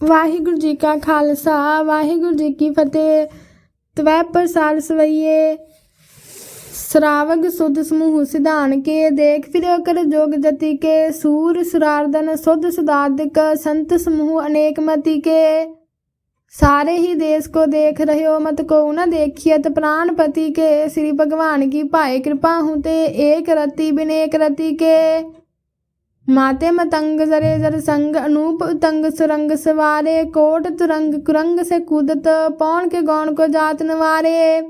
ਵਾਹਿਗੁਰੂ ਜੀ ਕਾ ਖਾਲਸਾ, ਵਾਹਿਗੁਰੂ ਜੀ ਕੀ ਫਤਿਹ। ਤਵੈ ਪ੍ਰਸਾਦ ਸਵਈਏ। ਸਰਾਵਗ ਸੁਧ ਸਮੂਹ ਸਿਧਾਨ ਕੇ, ਦੇਖ ਫਿਰਿਓ ਕਰ ਜੋਗ ਜਤੀ ਕੇ। ਸੂਰ ਸੁਰਾਰਦਨ ਸੁਧ ਸੁਦਾਦਿਕ, ਸੰਤ ਸਮੂਹ ਅਨੇਕ ਮਤੀ ਕੇ। ਸਾਰੇ ਹੀ ਦੇਸ ਕੋ ਦੇਖ ਰਹਿਓ, ਮਤ ਕੋ ਨ ਦੇਖੀਅਤ ਪ੍ਰਾਨ ਪਤੀ ਕੇ। ਸ੍ਰੀ ਭਗਵਾਨ ਕੀ ਭਾਏ ਕਿਰਪਾ ਹੂੰ ਤੇ ਏਕ ਰਤੀ ਬਿਨ ਏਕ ਰਤੀ ਕੇ। ਮਾਤੇ ਮਤੰਗ ਜ਼ਰੇ ਜ਼ਰ ਸੰਗ ਅਨੂਪ ਉਤੰਗ ਸੁਰੰਗ ਸਵਾਰੇ, ਕੋਟ ਤੁਰੰਗ ਕੁਰੰਗ ਸੇ ਕੁਦਤ, ਪੌਣ ਕੇ ਗੌਣ ਕੋ ਜਾਤ ਨਵਾਰੇ।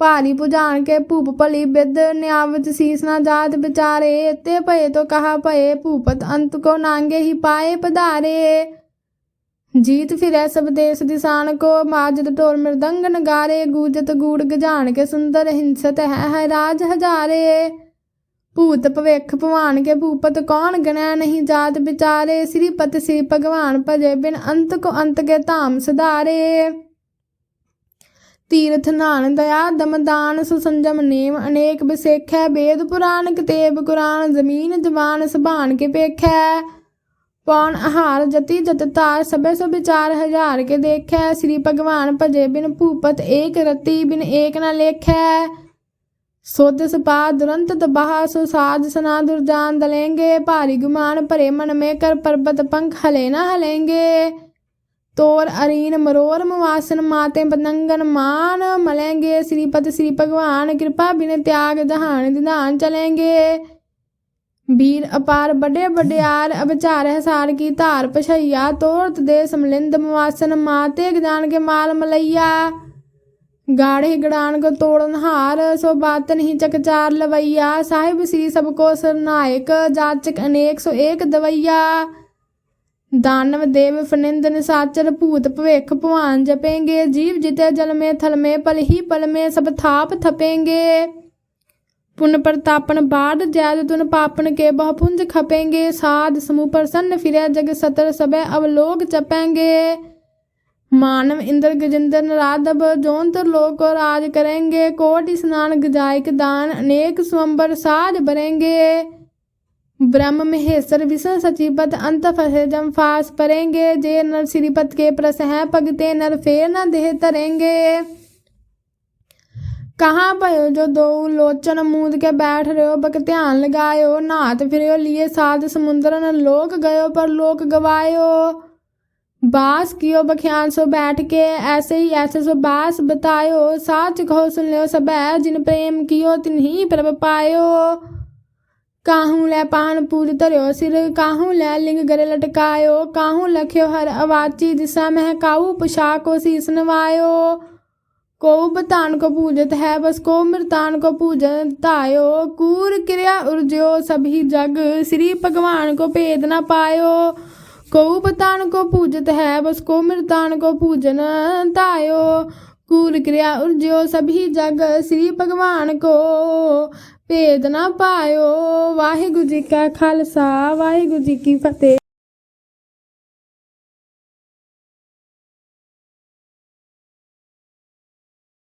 ਭਾਰੀ ਪੁਜਾਨ ਕੇ ਭੂਪ ਭਲੀ ਬਿਦ, ਨਿਆਵਤ ਸੀਸ ਨਾ ਜਾਤ ਵਿਚਾਰੇ। ਤੇ ਭਏ ਤੋ ਕਹਾ ਭਏ, ਭੂਪਤ ਅੰਤ ਕੋ ਨਾਂਗੇ ਹੀ ਪਾਏ ਪਧਾਰੇ। ਜੀਤ ਫਿਰੈ ਸਭ ਦੇਸ ਦਿਸਾਨ ਕੋ, ਮਾਜਦ ਢੋਲ ਮਿਰਦੰਗ ਨਗਾਰੇ। ਗੂਜਤ ਗੂੜ ਗਜਾਣ ਕੇ ਸੁੰਦਰ ਹਿੰਸਤ ਹੈ ਹੈ ਰਾਜ ਹਜ਼ਾਰੇ। ਭੂਤ ਭਵਿੱਖ ਭਵਾਨ ਕੇ ਭੂਪਤ ਕੌਣ ਗਣੈ ਨਹੀਂ ਜਾਤ ਵਿਚਾਰੇ? ਸ੍ਰੀ ਪਤ ਸ੍ਰੀ ਭਗਵਾਨ ਭਜੇ ਬਿਨ ਅੰਤ ਕੋ ਅੰਤ ਕੇ ਧਾਮ ਸੁਧਾਰੇ। ਤੀਰਥ ਨਾਨ ਦਇਆ ਦਮਦਾਨ ਸੁਸੰਜਮ ਨੇਮ ਅਨੇਕ ਵਿਸੇਖੈ। ਵੇਦ ਪੁਰਾਨ ਕਿਤੇਬ ਕੁਰਾਨ ਜ਼ਮੀਨ ਜਵਾਨ ਸੁਭਾਨ ਕੇ ਪੇਖੈ ਪੌਣ ਆਹਾਰ ਜਤੀ ਜਤ ਤਾਰ ਸਭੇ ਸੋ ਵਿਚਾਰ ਹਜ਼ਾਰ ਕੇ ਦੇਖੈ। ਸ੍ਰੀ ਭਗਵਾਨ ਭਜੇ ਬਿਨ ਭੂਪਤ ਏਕ ਰਤੀ ਬਿਨ ਏਕ ਨਾ ਲੇਖੈ। ਸੁਧ ਸਪਾ ਦੁਰੰਤ ਤਬਾਹ, ਸੋ ਸਾਜ ਸਨਾ ਦੁਰਜਾਨ ਦਲੇਂਗੇ। ਭਾਰੀ ਗੁਮਾਨ ਭਰੇ ਮਨ ਮੇ ਕਰ ਪਰਬਤ ਪੰਖ ਹਲੇ ਨਾ ਹਲੇਂਗੇ। ਤੋਰ ਅਰੀਨ ਮਰੋਰ ਮਵਾਸਨ ਮਾਤੇ ਪਤੰਗਨ ਮਾਨ। ਮਲੇਂਗੇ ਸ੍ਰੀਪਤ ਸ੍ਰੀ ਭਗਵਾਨ, ਕਿਰਪਾ ਬਿਨ ਤਿਆਗ ਜਹਾਨ ਦਿਧਾਨ ਚਲੇਂਗੇ। ਵੀਰ ਅਪਾਰ ਵੱਡੇ ਵਡਿਆਰ, ਅਵਚਾਰ ਹਸਾਰ ਕੀ ਧਾਰ ਪਛਈਆ। ਤੋਰਤ ਦੇ ਸਮਲਿੰਦ ਮਵਾਸਨ ਮਾਤੇ ਗਜਾਨ ਕੇ ਮਾਲ ਮਲਈਆ। ਗਾੜੇ ਗੜਾਨ ਕੋ ਤੋੜਨ ਹਾਰ, ਸੋ ਬਾਤ ਹੀ ਚਕਚਾਰ ਲਵਈਆ। ਸਾਹਿਬ ਸ੍ਰੀ ਸਭ ਕੋ ਸਰਨਾਇਕ ਜਾਚਕ ਅਨੇਕ, ਸੋ ਏਕ ਦਵਈਆ। ਦਾਨਵ ਦੇਵ ਫਨਿੰਦਨ ਨਿਸਾਚਰ, ਭੂਤ ਭਵਿਖ ਭਵਾਨ ਜਪੇਂਗੇ। ਜੀਵ ਜਿਤੇ ਜਲ ਮੇ ਥਲ ਮੇ ਪਲ ਹੀ ਪਲ ਮੇ ਸਭ ਥਾਪ ਥਪੇਂਗੇ। ਪੁਨ ਪ੍ਰਤਾਪਨ ਬਾੜ ਜੈਦ ਤੁਨ ਪਾਪਨ ਕੇ ਬਹੁ ਪੁੰਜ ਖਪੇਂਗੇ। ਸਾਧ ਸਮੂਹ ਪ੍ਰਸੰਨ ਫਿਰਿਆ ਜਗ ਸਤਰ ਸਬੈ ਅਵਲੋਕ ਚਪੇਂਗੇ मानव इंद्र गजेंद्र राधव जौनतर लोक राज करेंगे कोट स्नान गजायक दान अनेक स्वंबर साज भरेंगे ब्रह्म महेश्वर विष्णु सचिपत अंत फसे जम फास परेंगे जे नर श्रीपत के प्रस है पगते नर फेर न देह तरेंगे कहाँ भयो जो दो लोचन मूद के बैठ रहो बक ध्यान लगायो नाथ फिरयो लिए साध समुद्र न लोक गयो पर लोक गवायो बास कियो बख्यान सो बैठ के, ऐसे ही ऐसे सो बास बतायो, साच कहो सुन लो सब, जिन प्रेम कियो तिन ही प्रभ पायो। काहू लै पान पूज धरियो सिर, काहू लै लिंग गरे लटकायो, काहू लख्यो हर अवाची दिशा मह काऊ पुशा को शीस नवायो को बतान को पूजत है बस को मृतान को पूजन तायो, कूर क्रिया उर्जो सभी जग, श्री भगवान को भेद न पायो। ਕਉ ਪਤਾਨ ਕੋ ਪੂਜਤ ਹੈ, ਬਸ ਕੋ ਮਿਰਤਾਨ ਕੋ ਪੂਜਨ ਤਾਇਓ ਕੂਲ ਕਿਰਿਆ ਉਰਜਿਓ, ਸਭੀ ਜਗ ਸ੍ਰੀ ਭਗਵਾਨ ਕੋ। ਭੇਦ ਨਾ ਪਾਇਓ, ਵਾਹਿਗੁਰੂ ਜੀ ਕਾ ਖਾਲਸਾ, ਵਾਹਿਗੁਰੂ ਜੀ ਕੀ ਫਤਿਹ।